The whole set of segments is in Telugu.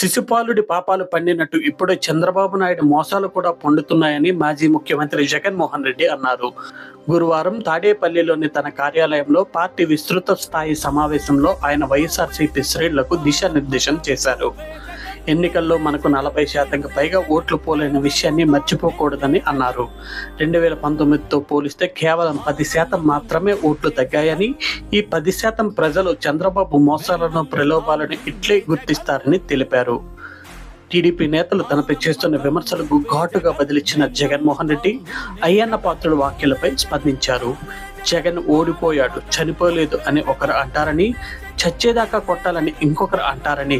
శిశుపాలుడి పాపాలు పండినట్టు ఇప్పుడే చంద్రబాబు నాయుడు మోసాలు కూడా పండుతున్నాయని మాజీ ముఖ్యమంత్రి జగన్మోహన్ రెడ్డి అన్నారు. గురువారం తాడేపల్లిలోని తన కార్యాలయంలో పార్టీ విస్తృత స్థాయి సమావేశంలో ఆయన వైఎస్ఆర్సీపీ శ్రేణులకు దిశానిర్దేశం చేశారు. ఎన్నికల్లో మనకు నలభై శాతంకి పైగా ఓట్లు పోలైన విషయాన్ని మర్చిపోకూడదని అన్నారు. రెండు వేల పంతొమ్మిదితో పోలిస్తే కేవలం పది శాతం మాత్రమే ఓట్లు తగ్గాయని ఈ పది శాతం ప్రజలు చంద్రబాబు మోసాలను ప్రలోభాలను ఇట్లే గుర్తిస్తారని తెలిపారు. టీడీపీ నేతలు తనపై చేస్తున్న విమర్శలకు ఘాటుగా బదిలిచ్చిన జగన్మోహన్ రెడ్డి అయ్యన్న పాత్రుడు వ్యాఖ్యలపై స్పందించారు. జగన్ ఓడిపోయాడు చనిపోలేదు అని ఒకరు అంటారని చచ్చేదాకా కొట్టాలని ఇంకొకరు అంటారని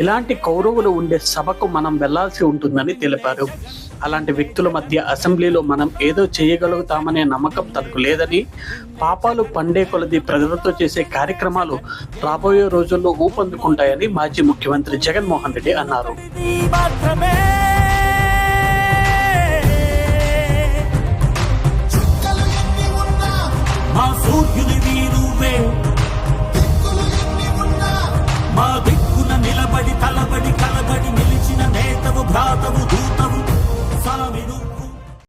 ఇలాంటి కౌరవులు ఉండే సభకు మనం వెళ్ళాల్సి ఉంటుందని తెలిపారు. అలాంటి వ్యక్తుల మధ్య అసెంబ్లీలో మనం ఏదో చేయగలుగుతామనే నమ్మకం తనకు లేదని పాపాలు పండే కొలది ప్రజలతో చేసే కార్యక్రమాలు రాబోయే రోజుల్లో ఊపందుకుంటాయని మాజీ ముఖ్యమంత్రి జగన్మోహన్ రెడ్డి అన్నారు. orgulho de in o meu